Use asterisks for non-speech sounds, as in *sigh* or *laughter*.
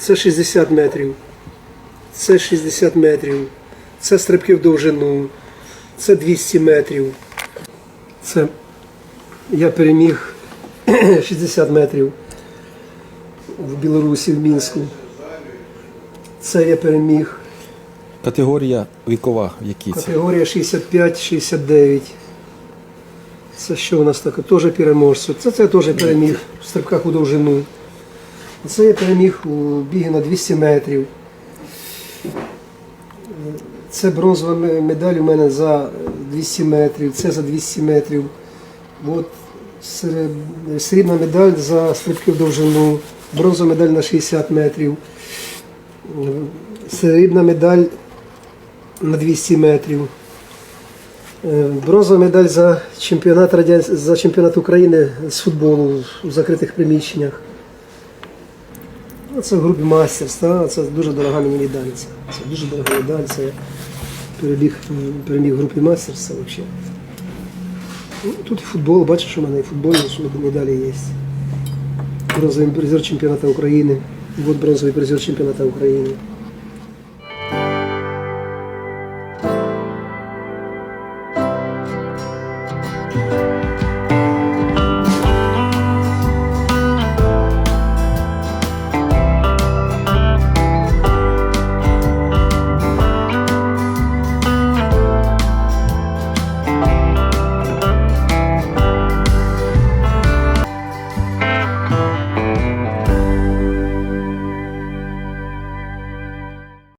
Це 60 метрів. Це 60 метрів. Це стрибки в довжину. Це 200 метрів. Це я переміг *clears throat* 60 метрів в Білорусі, в Мінську. Це я переміг Категорія вікова, які це? категорія 65-69. Це що у нас таке? Теж переможці. Це, це теж переміг в стрибках у довжину. Це я переміг у бігі на 200 метрів. Це бронзова медаль у мене за 200 метрів, це за 200 метрів. От срібна медаль за стрибки в довжину, бронзова медаль на 60 метрів, срібна медаль на 200 метрів. Е, Бронзова медаль за чемпіонат за чемпіонат України з футболу у закритих приміщеннях. Ну, Це в групі мастерства, це дуже дорога мені медаль. Це, дуже дорога медаль. Я перебіг, переміг в групі мастерства взагалі. Ну, тут футбол, бачиш, у мене і футбольні медалі є. Бронзовий призер чемпіонату України. Вот бронзовий призер чемпіонату України.